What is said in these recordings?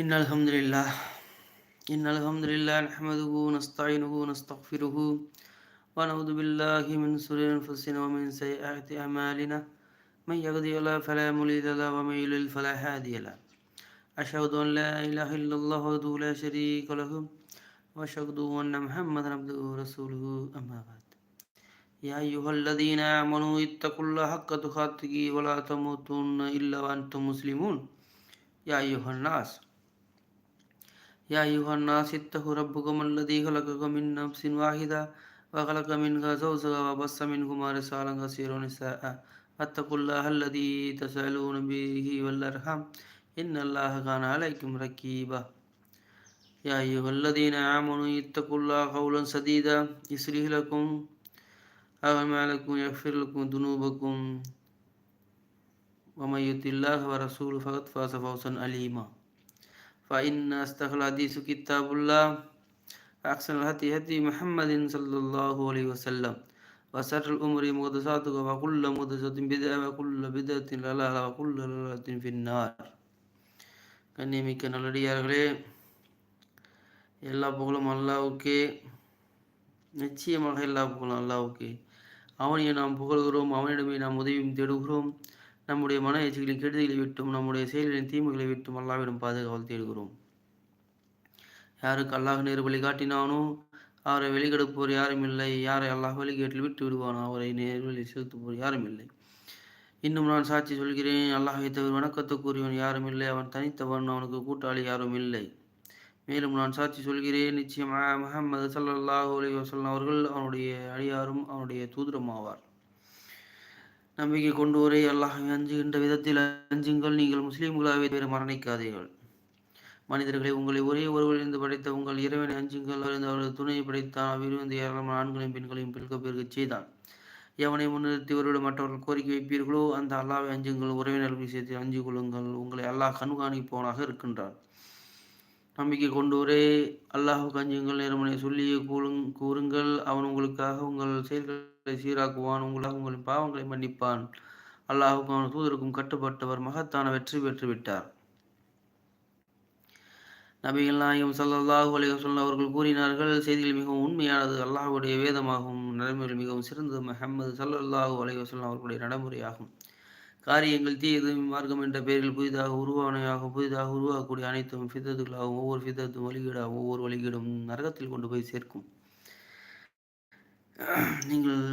إن الحمد لله. إن الحمد لله نحمده ونستعينه ونستغفره ونعوذ بالله من شرور أنفسنا ومن سيئات أعمالنا. من يهدي الله فلا مضل له ومن يضلل فلا هادي له. أشهد أن لا إله إلا الله وحده لا شريك له وأشهد أن محمدا عبده ورسوله. أما بعد. يا أيها الذين آمنوا اتقوا الله حق تقاته ولا تموتن إلا وأنتم مسلمون. يا أيها الناس. يا أيها الناس اتقوا ربكم الذي خلقكم من نفس واحدة وخلق منها زوجها وبص منهما رسالا كثيرا ونساء. واتقوا الله الذي تسألون به والأرحام. إن الله كان عليكم ركيبا. يا أيها الذين آمنوا اتقوا الله قولا سديدا يصلح لكم أعمالكم يغفر لكم ذنوبكم. ومن يطع الله ورسوله فقد فاز فوزا أليما فإن أصدق الحديث كتاب الله وأحسن الهدي هدي محمد صلى الله عليه وسلم وشر الأمور محدثاتها وكل محدثة بدعة وكل بدعة ضلالة وكل ضلالة في النار கண்ணியமிக்க நல்லடியார்களே எல்லா புகழும் அல்லாவுக்கே நிச்சயமாக எல்லா புகழும் அல்லாவுக்கே அவனையை நாம் புகழ்கிறோம் அவனிடமே நாம் உதவியும் தேடுகிறோம் நம்முடைய மன எச்சிகளின் கெடுதிகளை விட்டும் நம்முடைய செயல்களின் தீமைகளை விட்டும் அல்லாவிடம் பாதுகாவல் தேடுகிறோம். யாருக்கு அல்லாஹ் நேரு வழிகாட்டினானோ அவரை வெளிக்கெடுப்போர் யாரும் இல்லை. யாரை அல்லாஹ் வழிகேட்டில் விட்டு விடுவானோ அவரை நேர்வழி செலுத்துவோர் யாரும் இல்லை. இன்னும் நான் சாட்சி சொல்கிறேன் அல்லாஹை தவிர வணக்கத்துக்குரியவன் யாரும் இல்லை. அவன் தனித்தவன் அவனுக்கு கூட்டாளி யாரும் இல்லை. மேலும் நான் சாட்சி சொல்கிறேன் நிச்சயமாக முகமது சல்லாஹூ அலி வசல்லம் அவர்கள் அவனுடைய அடியாரும் அவனுடைய தூதரும் ஆவார் நம்பிக்கை கொண்டு அல்லாஹ் அல்லாஹை அஞ்சுகின்ற விதத்தில் அஞ்சுங்கள். நீங்கள் முஸ்லீம்களாகவே தவிர மரணிக்காதீர்கள். மனிதர்களை உங்களை ஒரே ஒருவரிலிருந்து படைத்த உங்கள் இறைவனை அஞ்சுங்கள். அவரது துணையை படைத்தான் விருந்த ஏராளமான ஆண்களையும் பெண்களையும் பிற்க பிறகு செய்தான் எவனை முன்னிறுத்தி ஒருவிட மற்றவர்கள் கோரிக்கை வைப்பீர்களோ அந்த அல்லாவை அஞ்சுங்கள். உறவினர்கள் விஷயத்தில் அஞ்சு கொள்ளுங்கள். உங்களை அல்லாஹ் கண்காணிப்பவனாக இருக்கின்றான். நம்பிக்கை கொண்டு ஒரே அல்லாஹுக்கு அஞ்சுங்கள். நேரமனை சொல்லியே கூறுங் கூறுங்கள். அவன் உங்களுக்காக உங்கள் செயல்கள் சீராக்குவான். உங்களாக உங்களின் பாவங்களை மன்னிப்பான். அல்லாஹுக்கும் அவன் தூதருக்கும் கட்டுப்பட்டவர் மகத்தான வெற்றி பெற்று விட்டார் நபிகள் நாயகம் சல்லாஹூ அலைவசல்லம் அவர்கள் கூறினார்கள் செய்திகள் மிகவும் உண்மையானது அல்லாஹுடைய வேதமாகவும் நடைமுறைகள் மிகவும் சிறந்தது. முஹம்மது சல்லல்லாஹூ அலைவசல்லம் அவர்களுடைய நடைமுறையாகும். காரியங்கள் தீயது மார்க்கம் என்ற பெயரில் புதிதாக உருவானையாகும் புதிதாக உருவாகக்கூடிய அனைத்தும் ஃபிதத்துகளாகவும் ஒவ்வொரு ஃபிதத்தும் வழிகீடாகவும் ஒவ்வொரு வழிகீடும் நரகத்தில் கொண்டு போய் சேர்க்கும். நீங்கள்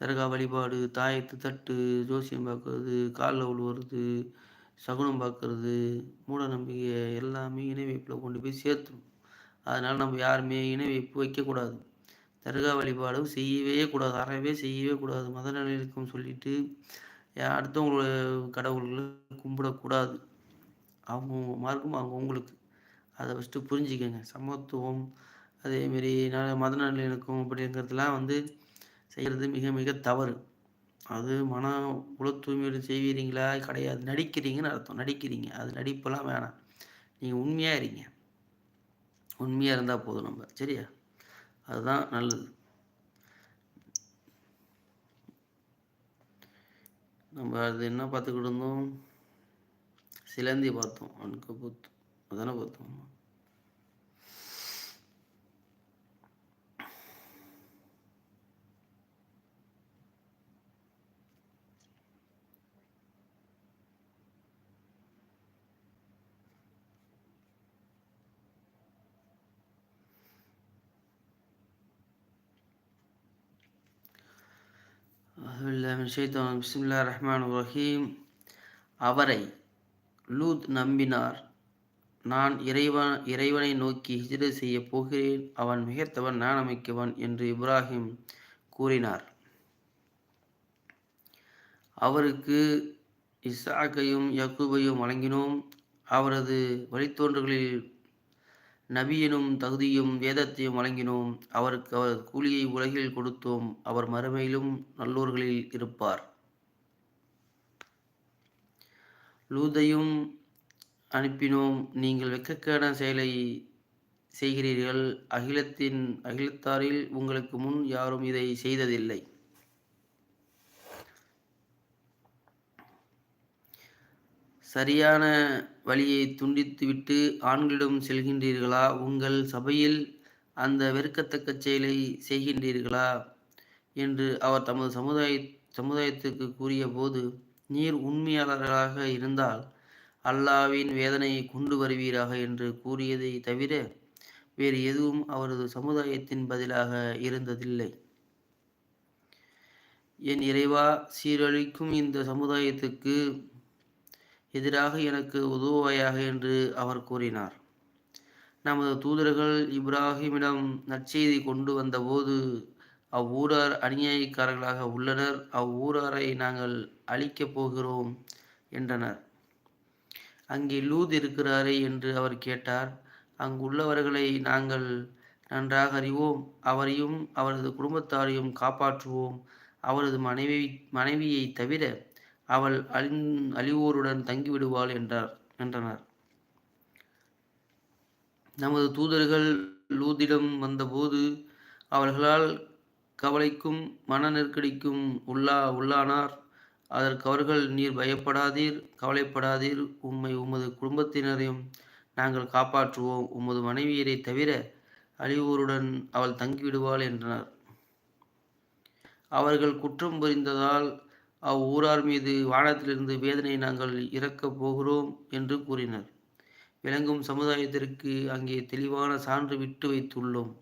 தர்கா வழிபாடு தாயத்து தட்டு ஜோசியம் பார்க்கறது காலில் உழுவுறது சகுனம் பார்க்கறது மூட நம்பிக்கை எல்லாமே இணை வைப்பில் கொண்டு போய் சேர்த்துடும் அதனால் நம்ம யாருமே இணை வைப்பு வைக்கக்கூடாது. தர்கா வழிபாடு செய்யவே கூடாது அறவே செய்யவே கூடாது. மத நிலைக்கும் சொல்லிட்டு அடுத்தவங்களோட கடவுள்களை கும்பிடக்கூடாது. அவங்க மார்க்கும் அவங்க உங்களுக்கு. அதை ஃபஸ்ட்டு புரிஞ்சுக்கங்க. சமத்துவம் அதேமாரி மத நல்லிணக்கம் அப்படிங்கிறதுலாம் வந்து செய்கிறது மிக மிக தவறு. அது மன உள தூய்மையோடு செய்வீங்களா கிடையாது. நடிக்கிறீங்கன்னு அர்த்தம். நடிக்கிறீங்க. அது நடிப்பெல்லாம் வேணாம். நீங்கள் உண்மையாக இருங்க. உண்மையாக இருந்தால் போதும் நம்ம. சரியா? அதுதான் நல்லது. நம்ம அது என்ன பார்த்துக்கிட்டு இருந்தோம்? சிலந்தி பார்த்தோம். அவனுக்கு பார்த்தோம் அதானே பார்த்தோம். பிஸ்மில்லா ரஹ்மான் ரஹீம். அவரை லூத் நம்பினார் நான் இறைவன் இறைவனை நோக்கி ஹிஜ்ர செய்ய போகிறேன் அவன் மிகத்தவன் நாணமிக்கவன் என்று இப்ராஹிம் கூறினார். அவருக்கு இசாக்கையும் யக்கூபையும் வழங்கினோம். அவரது வழித்தோன்றல்களில் நபியினும் தகுதியும் வேதத்தையும் வழங்கினோம். அவருக்கு அவரது கூலியை உலகில் கொடுத்தோம். அவர் மறுமையிலும் நல்லோர்களில் இருப்பார். லூதையும் அனுப்பினோம். நீங்கள் வெக்கக்கேடான செயலை செய்கிறீர்கள். அகிலத்தின் அகிலத்தாரில் உங்களுக்கு முன் யாரும் இதை செய்ததில்லை. சரியான வழியை துண்டித்துவிட்டு ஆண்களிடம் செல்கின்றீர்களா? உங்கள் சபையில் அந்த வெறுக்கத்தக்க செயலை செய்கின்றீர்களா? என்று அவர் தமது சமுதாய சமுதாயத்துக்கு கூறிய போது நீர் உண்மையாளர்களாக இருந்தால் அல்லாவின் வேதனையை கொண்டு வருவீராக என்று கூறியதை தவிர வேறு எதுவும் அவரது சமுதாயத்தின் பதிலாக இருந்ததில்லை. என் இறைவா சீரழிக்கும் இந்த சமுதாயத்துக்கு எதிராக எனக்கு உதவுவாயாக என்று அவர் கூறினார். நமது தூதர்கள் இப்ராஹிமிடம் நற்செய்தி கொண்டு வந்தபோது அவ்வூரார் அநியாயக்காரர்களாக உள்ளனர். அவ்வூராரை நாங்கள் அழிக்கப் போகிறோம் என்றனர். அங்கே லூத் இருக்கிறாரே என்று அவர் கேட்டார். அங்குள்ளவர்களை நாங்கள் நன்றாக அறிவோம். அவரையும் அவரது குடும்பத்தாரையும் காப்பாற்றுவோம். அவரது மனைவி மனைவியை தவிர அவள் அழி அழிவோருடன் தங்கிவிடுவாள் என்றார் என்றனர். நமது தூதர்கள் லூதிடம் வந்தபோது அவர்களால் கவலைக்கும் மன நெருக்கடிக்கும் உள்ளா உள்ளானார். அதற்கு அவர்கள் நீர் பயப்படாதீர் கவலைப்படாதீர். உம்மை உமது குடும்பத்தினரையும் நாங்கள் காப்பாற்றுவோம். உமது மனைவியரை தவிர அழிவோருடன் அவள் தங்கிவிடுவாள் என்றனர். அவர்கள் குற்றம் புரிந்ததால் அவ்வூரார் மீது வானத்திலிருந்து வேதனை நாங்கள் இறக்கப் போகிறோம் என்று கூறினர். விளங்கும் சமுதாயத்திற்கு அங்கே தெளிவான சான்று விட்டு வைத்துள்ளோம்.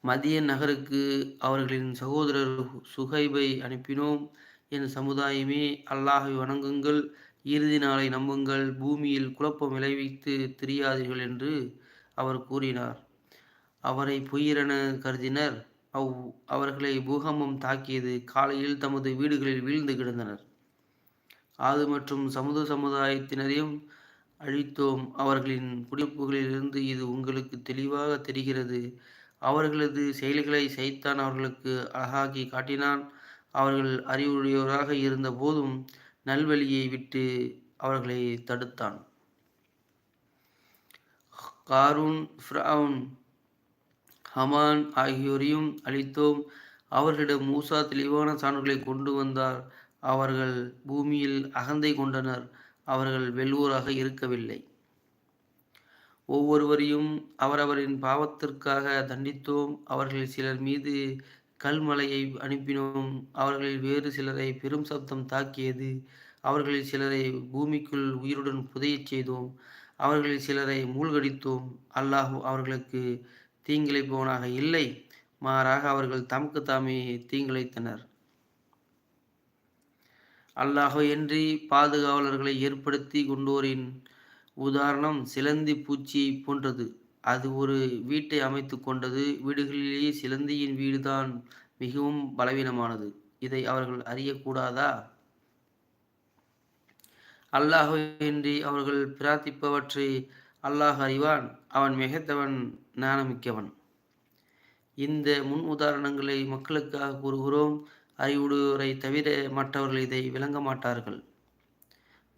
மதிய நகருக்கு அவர்களின் சகோதரர் சுகைபை அனுப்பினோம். என் சமுதாயமே அல்லாஹை வணங்குங்கள். இறுதி நாளை நம்புங்கள். பூமியில் குழப்பம் விளைவித்து தெரியாதீர்கள் என்று அவர் கூறினார். அவரை பொய்யரென கருதினர். அவ் அவர்களை பூகம்பம் தாக்கியது காலையில் தமது வீடுகளில் வீழ்ந்து கிடந்தனர். ஆது மற்றும் சமுத சமுதாயத்தினரையும் அழித்தோம். அவர்களின் குடிப்புகளிலிருந்து இது உங்களுக்கு தெளிவாக தெரிகிறது. அவர்களது செயல்களை சைத்தான் அவர்களுக்கு அழகாக்கி காட்டினான். அவர்கள் அறிவுடையோராக இருந்த போதும் நல்வழியை விட்டு அவர்களை தடுத்தான். காரூன் ஃப்ரவுன் ஹமான் ஆகியோரையும் அளித்தோம் அவர்களிடம் மூசா தெளிவான சான்றுகளை கொண்டு வந்தார். அவர்கள் பூமியில் அகந்தை கொண்டனர். அவர்கள் வெல்வோராக இருக்கவில்லை. ஒவ்வொருவரையும் அவரவரின் பாவத்திற்காக தண்டித்தோம். அவர்கள் சிலர் மீது கல்மலையை அனுப்பினோம். அவர்களில் வேறு சிலரை பெரும் சப்தம் தாக்கியது. அவர்களில் சிலரை பூமிக்குள் உயிருடன் புதையச் செய்தோம். அவர்களில் சிலரை மூழ்கடித்தோம். அல்லாஹ் அவர்களுக்கு தீங்கிழைப்பவனாக இல்லை. மாறாக அவர்கள் தமக்கு தாமே தீங்கிழைத்தனர். அல்லாஹோ என்றி பாதுகாவலர்களை ஏற்படுத்தி கொண்டோரின் உதாரணம் சிலந்தி பூச்சியை போன்றது. அது ஒரு வீட்டை அமைத்து கொண்டது. வீடுகளிலேயே சிலந்தியின் வீடுதான் மிகவும் பலவீனமானது. இதை அவர்கள் அறியக்கூடாதா? அல்லாஹோ என்று அவர்கள் பிரார்த்திப்பவற்றை அல்லாஹ் அறிவான். அவன் மிகத்தவன் ஞானமிக்கவன். இந்த முன் உதாரணங்களை மக்களுக்காக கூறுகிறோம். அறிவுடையோரை தவிர மற்றவர்கள் இதை விளங்க மாட்டார்கள்.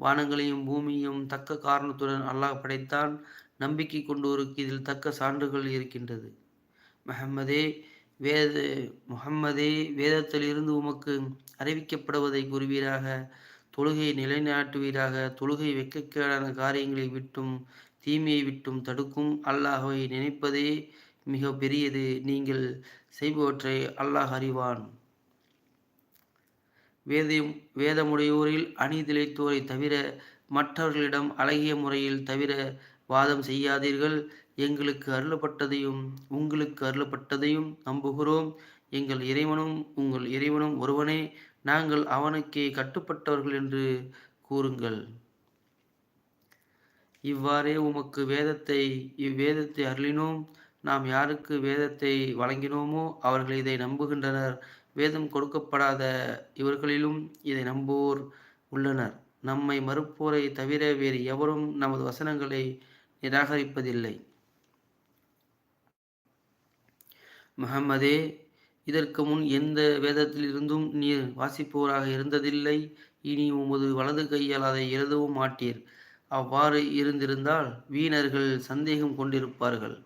வானங்களையும் பூமியும் தக்க காரணத்துடன் அல்லாஹ் படைத்தான். நம்பிக்கை கொண்டோருக்கு இதில் தக்க சான்றுகள் இருக்கின்றது. மஹம்மதே வேத முகம்மதே வேதத்திலிருந்து உமக்கு அறிவிக்கப்படுவதை கூறுவீராக. தொழுகையை நிலைநாட்டுவீராக. தொழுகை வெக்கக்கேடான காரியங்களை விட்டும் தீமையை விட்டும் தடுக்கும் அல்லாஹை நினைப்பதே மிக பெரியது. நீங்கள் செய்பவற்றை அல்லாஹ் அறிவான். வேதம் வேதமுடையோரில் அணிதிளைத்தோரை தவிர மற்றவர்களிடம் அழகிய முறையில் தவிர வாதம் செய்யாதீர்கள். எங்களுக்கு அருளப்பட்டதையும் உங்களுக்கு அருளப்பட்டதையும் நம்புகிறோம். எங்கள் இறைவனும் உங்கள் இறைவனும் ஒருவனே. நாங்கள் அவனுக்கே கட்டுப்பட்டவர்கள் என்று கூறுங்கள். இவ்வாறே உமக்கு வேதத்தை இவ்வேதத்தை அருளினோம். நாம் யாருக்கு வேதத்தை வழங்கினோமோ அவர்கள் இதை நம்புகின்றனர். வேதம் கொடுக்கப்படாத இவர்களிலும் இதை நம்புவோர் உள்ளனர். நம்மை மறுப்போரை தவிர வேறு எவரும் நமது வசனங்களை நிராகரிப்பதில்லை. முகம்மதே இதற்கு முன் எந்த வேதத்திலிருந்தும் நீர் வாசிப்போராக இருந்ததில்லை. இனி உமது வலது கையால் அதை எழுதவும் மாட்டீர். அவ்வாறு இருந்திருந்தால் வீணர்கள் சந்தேகம் கொண்டிருப்பார்கள்.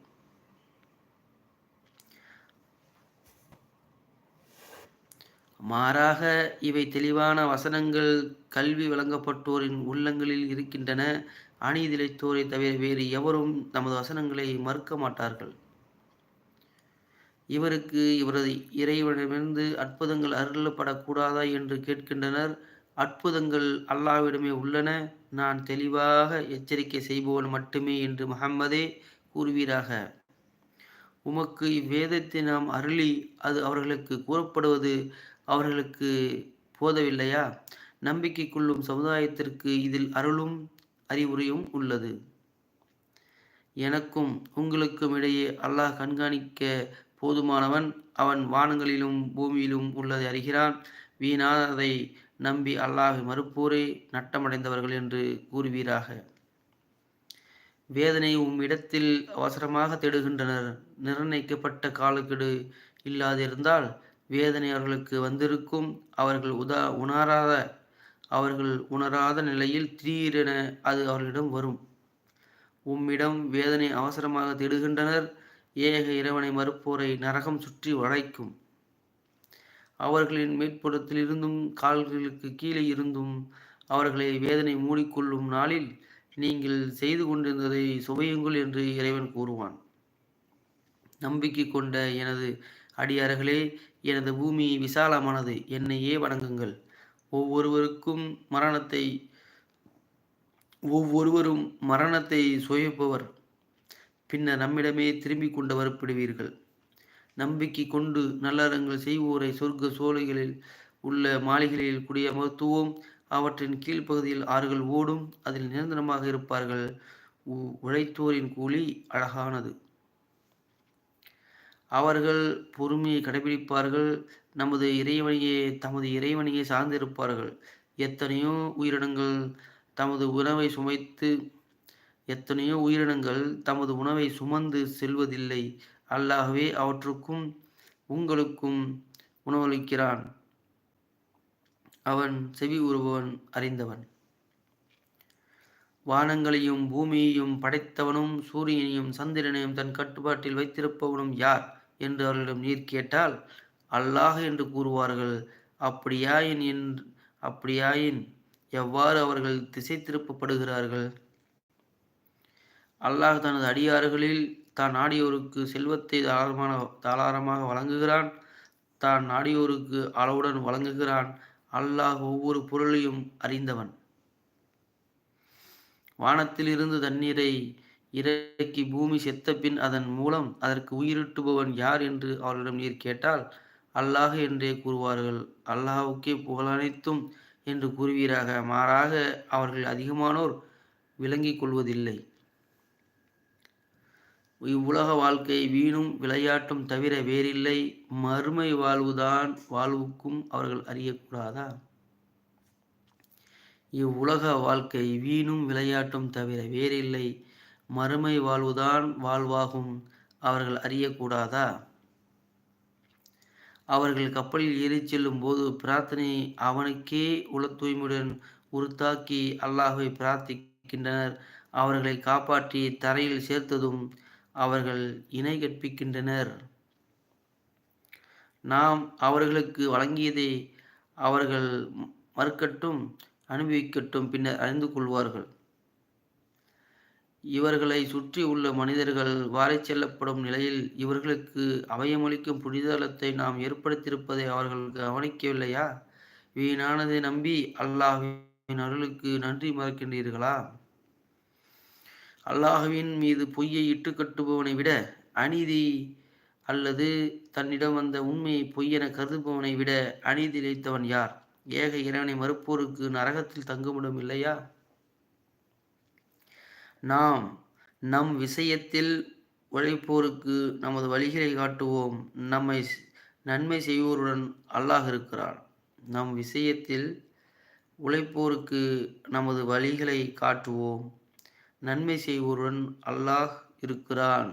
மாறாக இவை தெளிவான வசனங்கள் கல்வி வழங்கப்பட்டோரின் உள்ளங்களில் இருக்கின்றன. அநீதிழைத்தோரை தவிர வேறு எவரும் நமது வசனங்களை மறுக்க மாட்டார்கள். இவருக்கு இவரது இறைவனிடமிருந்து அற்புதங்கள் அருளப்படக்கூடாதா என்று கேட்கின்றனர். அற்புதங்கள் அல்லாவிடமே உள்ளன. நான் தெளிவாக எச்சரிக்கை செய்பவன் மட்டுமே என்று முகம்மதே கூறுவீராக. உமக்கு இவ்வேதத்தை நாம் அருளி அது அவர்களுக்கு கூறப்படுவது அவர்களுக்கு போதவில்லையா? நம்பிக்கை கொள்ளும் சமுதாயத்திற்கு இதில் அருளும் அறிவுரையும் உள்ளது. எனக்கும் உங்களுக்கும் இடையே அல்லாஹ் கண்காணிக்க போதுமானவன் அவன் வானங்களிலும் பூமியிலும் உள்ளதை அறிகிறான். வீணானதை நம்பி அல்லாஹை மறுப்போரே நட்டமடைந்தவர்கள் என்று கூறுவீராக. வேதனை உம்மிடத்தில் அவசரமாக தேடுகின்றனர். நிர்ணயிக்கப்பட்ட காலக்கெடு இல்லாதிருந்தால் வேதனை அவர்களுக்கு வந்திருக்கும். அவர்கள் உதா உணராத அவர்கள் உணராத நிலையில் திடீரென அது அவர்களிடம் வரும். உம்மிடம் வேதனை அவசரமாக தேடுகின்றனர். ஏக இறைவனை மறுப்போரை நரகம் சுற்றி வளைக்கும். அவர்களின் மேற்புறத்தில் இருந்தும் கால்களுக்கு கீழே இருந்தும் அவர்களை வேதனை மூடிக்கொள்ளும் நாளில் நீங்கள் செய்து கொண்டிருந்ததை சுவையுங்கள் என்று இறைவன் கூறுவான். நம்பிக்கை கொண்ட எனது அடியார்களே எனது பூமி விசாலமானது. என்னையே வணங்குங்கள். ஒவ்வொருவருக்கும் மரணத்தை ஒவ்வொருவரும் மரணத்தை சுவைப்பவர். பின்னர் நம்மிடமே திரும்பிக் கொண்டு வரப்படுவீர்கள். நம்பிக்கை கொண்டு நல்லறங்கள் செய்வோரை சொர்க்க சோலைகளில் உள்ள மாளிகைகளில் குடியமர்த்துவோம். அவற்றின் கீழ்ப்பகுதியில் ஆறுகள் ஓடும். அதில் நிரந்தரமாக இருப்பார்கள். உழைத்தோரின் கூலி அழகானது. அவர்கள் பொறுமையை கடைபிடிப்பார்கள். நமது இறைவனையே தமது இறைவனையே சார்ந்திருப்பார்கள். எத்தனையோ உயிரினங்கள் தமது உணவை சுமைத்து எத்தனையோ உயிரினங்கள் தமது உணவை சுமந்து செல்வதில்லை. அல்லாகவே அவற்றுக்கும் உங்களுக்கும் உணவளிக்கிறான். அவன் செவி உருபவன் அறிந்தவன். வானங்களையும் பூமியையும் படைத்தவனும் சூரியனையும் சந்திரனையும் தன் கட்டுப்பாட்டில் வைத்திருப்பவனும் யார்? என்று அவர்களிடம் நீர் கேட்டால் அல்லாஹ் என்று கூறுவார்கள். அப்படியாயின் என்று அப்படியாயின் எவ்வாறு அவர்கள் திசை திருப்பப்படுகிறார்கள்? அல்லாஹ் தனது அடியாறுகளில் தான் நாடியோருக்கு செல்வத்தை தாராளமான தாராளமாக வழங்குகிறான். தான் நாடியோருக்கு அளவுடன் வழங்குகிறான். அல்லாஹ் ஒவ்வொரு பொருளையும் அறிந்தவன். வானத்திலிருந்து தண்ணீரை இறக்கி பூமி செத்த பின் அதன் மூலம் அதற்கு உயிரிட்டுபவன் யார் என்று அவர்களிடம் நீர் கேட்டால் அல்லாஹ் என்றே கூறுவார்கள். அல்லாஹுக்கே புகழனைத்தும் என்று கூறுவீராக. மாறாக அவர்கள் அதிகமானோர் விளங்கிக் கொள்வதில்லை. இவ்வுலக வாழ்க்கை வீணும் விளையாட்டும் தவிர வேறில்லை. மறுமை வாழ்வுதான் வாழ்வுக்கும் அவர்கள் அறியக்கூடாதா? இவ்வுலக வாழ்க்கை வீணும் விளையாட்டும் தவிர வேறில்லை. மறுமை வாழ்வுதான் வாழ்வாகும் அவர்கள் அறியக்கூடாதா? அவர்கள் கப்பலில் ஏறிச் செல்லும் போது பிரார்த்தனை அவனுக்கே உள தூய்மையுடன் உறுத்தாக்கி அல்லாஹை பிரார்த்திக்கின்றனர். அவர்களை காப்பாற்றி தரையில் சேர்த்ததும் அவர்கள் இணை கற்பிக்கின்றனர். நாம் அவர்களுக்கு வழங்கியதை அவர்கள் மறுக்கட்டும் அனுபவிக்கட்டும் பின்னர் அறிந்து கொள்வார்கள். இவர்களை சுற்றி உள்ள மனிதர்கள் வாரை செல்லப்படும் நிலையில் இவர்களுக்கு அபயமளிக்கும் புனிதளத்தை நாம் ஏற்படுத்தியிருப்பதை அவர்கள் கவனிக்கவில்லையா? வீணானதை நம்பி அல்லாஹின் அருளுக்கு நன்றி மறக்கின்றீர்களா? அல்லாஹுவின் மீது பொய்யை இட்டு கட்டுபவனை விட அநீதி அல்லது தன்னிடம் வந்த உண்மையை பொய்யென கருதுபவனை விட அநீதி இழைத்தவன் யார்? ஏக இறைவனை மறுப்போருக்கு நரகத்தில் தங்குமிடம் இல்லையா? நாம் நம் விஷயத்தில் உழைப்போருக்கு நமது வழிகளை காட்டுவோம். நம்மை நன்மை செய்வோருடன் அல்லாஹ் இருக்கிறான். நம் விஷயத்தில் உழைப்போருக்கு நமது வழிகளை காட்டுவோம். நன்மை செய்வோருடன் அல்லாஹ் இருக்கிறான்.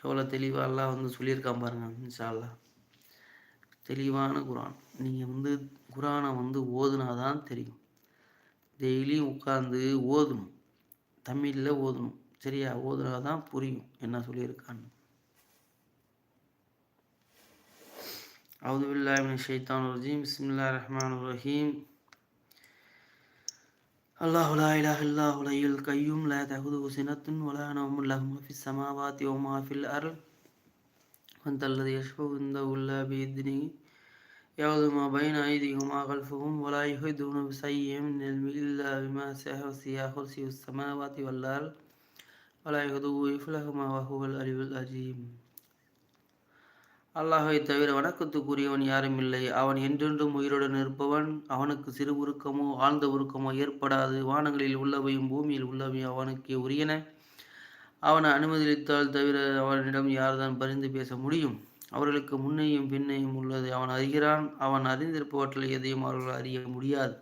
எவ்வளோ தெளிவாக அல்லாஹ் வந்து சொல்லியிருக்கான் பாருங்க இன்ஷால்லா தெளிவான குரான். நீங்கள் வந்து குரானை வந்து ஓதுனா தான் தெரியும். டெய்லியும் உட்காந்து ஓதணும். தமிழில் ஓதணும். சரியா? ஓதுனா தான் புரியும் என்ன சொல்லியிருக்கான்னு. அவுதுபில்லாமின் ஷைத்தான் ஜீம் பிஸ்மில்லா ரஹ்மான் ரஹீம் الله لا إله إلا هو الحي القيوم لا تأخذه سنة ولا نوم له ما في السماوات وما في الأرض. أنت الذي يشفع عنده إلا بإذنه يعلم ما بين أيديهم وما خلفهم ولا يحيطون بشيء من علمه إلا بما شاء وسع السماوات والأرض ولا يهدو يفلهما وهو العلي العظيم அல்லாஹை தவிர வணக்கத்துக்குரியவன் யாரும் இல்லை. அவன் என்றென்றும் உயிருடன் இருப்பவன். அவனுக்கு சிறு உருக்கமோ ஆழ்ந்த உருக்கமோ ஏற்படாது. வானங்களில் உள்ளவையும் பூமியில் உள்ளவையும் அவனுக்கு உரியன. அவனை அனுமதித்தால் தவிர அவனிடம் யார்தான் பரிந்து பேச முடியும்? அவர்களுக்கு முன்னையும் பின்னையும் உள்ளது அவன் அறிகிறான். அவன் அறிந்திருப்பவற்றில் எதையும் அவர்கள் அறிய முடியாது.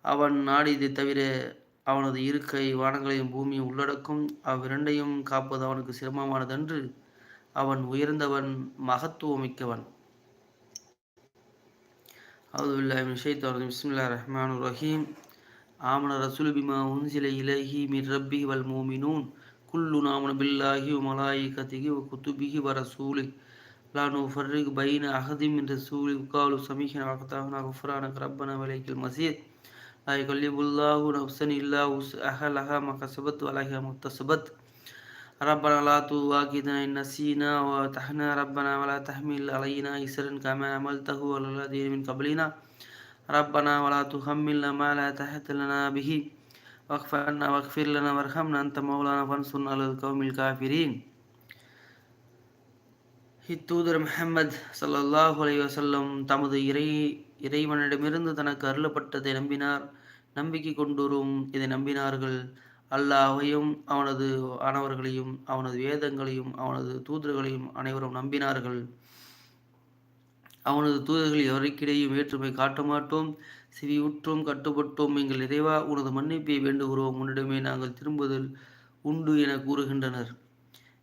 அவன் நாடியதை தவிர அவனது இருக்கை வானங்களையும் பூமியும் உள்ளடக்கும். அவ்விரண்டையும் காப்பது அவனுக்கு சிரமமானதன்று. அவன் உயர்ந்தவன் மகத்துவமிக்கவன். அவுதுல்லாஹி மிஷைத்தவன் பிஸ்மில்லா ரஹ்மான் ரஹீம். ஆமன ரசூல் பிமா உன்சில இலஹி மின் ரப்பி வல் மூமினூன். குல்லு நாமன பில்லாஹி மலாயி கதிகி உ குத்துபிகி வ ரசூலி லா நுஃபர்ரிக் பைன அஹதிம் என்ற சூலி உக்காலு சமீஹின் அகத்தாகனா குஃபரானக் ரப்பன விலைக்கில் மசீத். லா யுகல்லிபுல்லாஹு நஃப்சன் இல்லா உஸ் அஹலஹா மகசபத் வலஹா முத்தசபத். ربنا لا تواكدنا إن نسينا وتحنا ربنا ولا تحمل علينا إسرا كما عملته على الذين من قبلنا ربنا ولا تحملنا ما لا تحت لنا به واغفر لنا واغفر لنا وارحمنا أنت مولانا فانصرنا على القوم الكافرين இத்தூதர் முஹம்மது சல்லல்லாஹு அலைஹி வஸல்லம் தமது இறை இறைவனிடமிருந்து தனக்கு அருளப்பட்டதை நம்பினார் நம்பிக்கை கொண்டோரும் இதை நம்பினார்கள் அல்லாஹையும் அவனது ஆனவர்களையும் அவனது வேதங்களையும் அவனது தூதர்களையும் அனைவரும் நம்பினார்கள். அவனது தூதர்கள் எவருக்கிடையும் வேற்றுமை காட்ட மாட்டோம். சிவி உற்றும் கட்டுப்பட்டோம். எங்கள் இறைவா உனது மன்னிப்பை வேண்டுகிறோம். உன்னிடமே நாங்கள் திரும்புதல் உண்டு என கூறுகின்றனர்.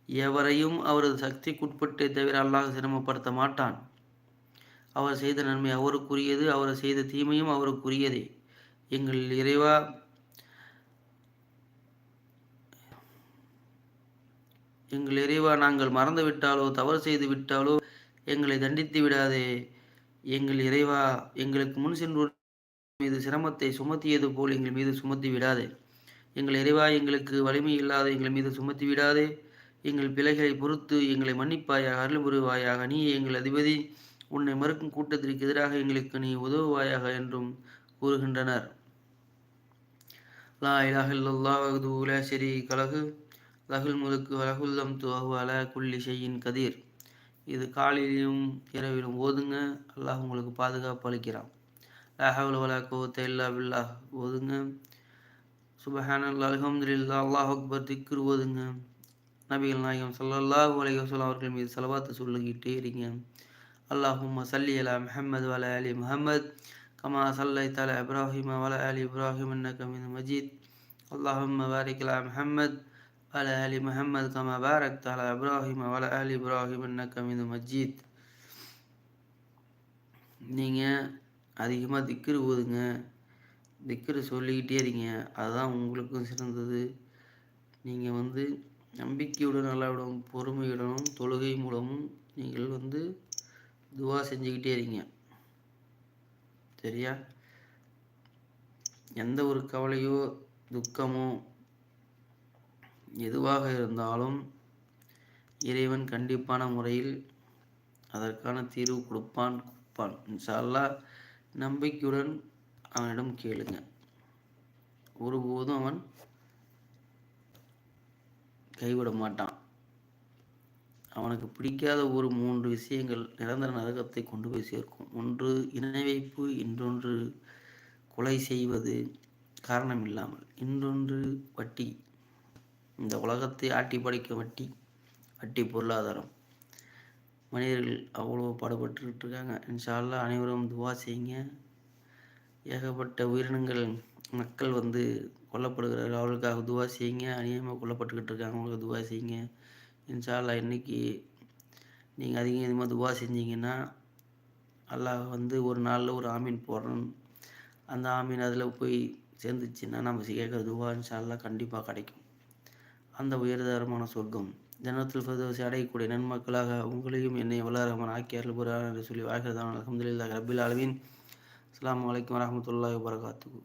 எவரையும் அவரது சக்திக்குட்பட்டே தவிர அல்லாஹ் சிரமப்படுத்த மாட்டான். அவர் செய்த நன்மை அவருக்குரியது அவர் செய்த தீமையும் அவருக்குரியதே. எங்கள் இறைவா எங்கள் இறைவா நாங்கள் மறந்துவிட்டாலோ தவறு செய்து விட்டாலோ எங்களை தண்டித்து விடாதே. எங்கள் இறைவா எங்களுக்கு முன் சென்று மீது சிரமத்தை சுமத்தியது போல் எங்கள் மீது சுமத்தி விடாதே. எங்கள் இறைவா எங்களுக்கு வலிமை இல்லாத எங்கள் மீது சுமத்தி விடாதே. எங்கள் பிழைகளை பொறுத்து எங்களை மன்னிப்பாயாக அருள் புரிவாயாக. நீ எங்கள் அதிபதி. உன்னை மறுக்கும் கூட்டத்திற்கு எதிராக எங்களுக்கு நீ உதவுவாயாக என்றும் கூறுகின்றனர். லா இலாஹ லா ஷரீக கலகு லகுல் முழுக்கு வலகுல்லம் துவஹு அல குல்லி ஷையின் கதீர். இது காலையிலும் இரவிலும் ஓதுங்க அல்லாஹ் உங்களுக்கு பாதுகாப்பு அளிக்கிறான். லஹவுல் வலா குவத்த இல்லா பில்லா ஓதுங்க. சுபஹான் அல்லா அல்ஹம்துலில்லா அல்லாஹ் அக்பர். திக்ரு ஓதுங்க. நபிகள் நாயகம் ஸல்லல்லாஹு அலைஹி வஸல்லம் அவர்கள் மீது செலவாத்து சொல்லிக்கிட்டே இருங்க. அல்லாஹும் சல்லி அலா முஹம்மது வல அலி முஹம்மத். கமா சல்லை தலா இப்ராஹிம் வல அலி இப்ராஹிம். இன்னக மின் மஜீத். அல்லாஹும் பாரிக் அலா முஹம்மத். وعلى آل محمد كما باركت على إبراهيم وعلى آل إبراهيم إنك حميد مجيد நீங்கள் அதிகமாக திக்ரு ஓதுங்க திக்ரு சொல்லிக்கிட்டே இருங்க அதுதான் உங்களுக்கும் சிறந்தது நீங்கள் வந்து நம்பிக்கையுடன் நல்லாவிடும் பொறுமையுடனும் தொழுகை மூலமும் நீங்கள் வந்து துவா செஞ்சுக்கிட்டே இருங்க சரியா எந்த ஒரு கவலையோ துக்கமோ எதுவாக இருந்தாலும் இறைவன் கண்டிப்பான முறையில் அதற்கான தீர்வு கொடுப்பான் கொடுப்பான். இன்ஷால்லா நம்பிக்கையுடன் அவனிடம் கேளுங்க. ஒருபோதும் அவன் கைவிட மாட்டான். அவனுக்கு பிடிக்காத ஒரு மூன்று விஷயங்கள் நிரந்தர நரகத்தை கொண்டு போய் சேர்க்கும். ஒன்று இணை வைப்பு இன்னொன்று கொலை செய்வது காரணம் இல்லாமல் இன்னொன்று வட்டி. இந்த உலகத்தை ஆட்டி படைக்க வட்டி வட்டி பொருளாதாரம். மனிதர்கள் அவ்வளோ பாடுபட்டுக்கிட்டு இருக்காங்க இன்ஷால்லா அனைவரும் துவா செய்யுங்க. ஏகப்பட்ட உயிரினங்கள் மக்கள் வந்து கொல்லப்படுகிறார்கள். அவர்களுக்காக துவா செய்யுங்க. அநியமாக கொல்லப்பட்டுக்கிட்டு இருக்காங்க அவங்களுக்கு துவா செய்யுங்க. இன்ஷால்லா இன்னைக்கு நீங்கள் அதிகம் அதிகமாக துவா செஞ்சீங்கன்னா அல்லாஹ் வந்து ஒரு நாளில் ஒரு ஆமீன் போடுறோம் அந்த ஆமீன் அதில் போய் சேர்ந்துச்சுன்னா நம்ம கேட்குற துவா இன்ஷால்லா கண்டிப்பாக கிடைக்கும். அந்த உயர்தரமான சொர்க்கம். ஜன்னத்தில் ஃபர்தோஸை அடையக்கூடிய நன்மக்களாக உங்களையும் என்னை வல்லாரமன் ஆக்கியார்கள் புரான் என்று சொல்லி வாகிறதான் அலமதுல்லாஹ் ரபில் அலவின் அஸ்லாம் வலைக்கம் வரமத்துல்லாஹ் வரகாத்துக்கு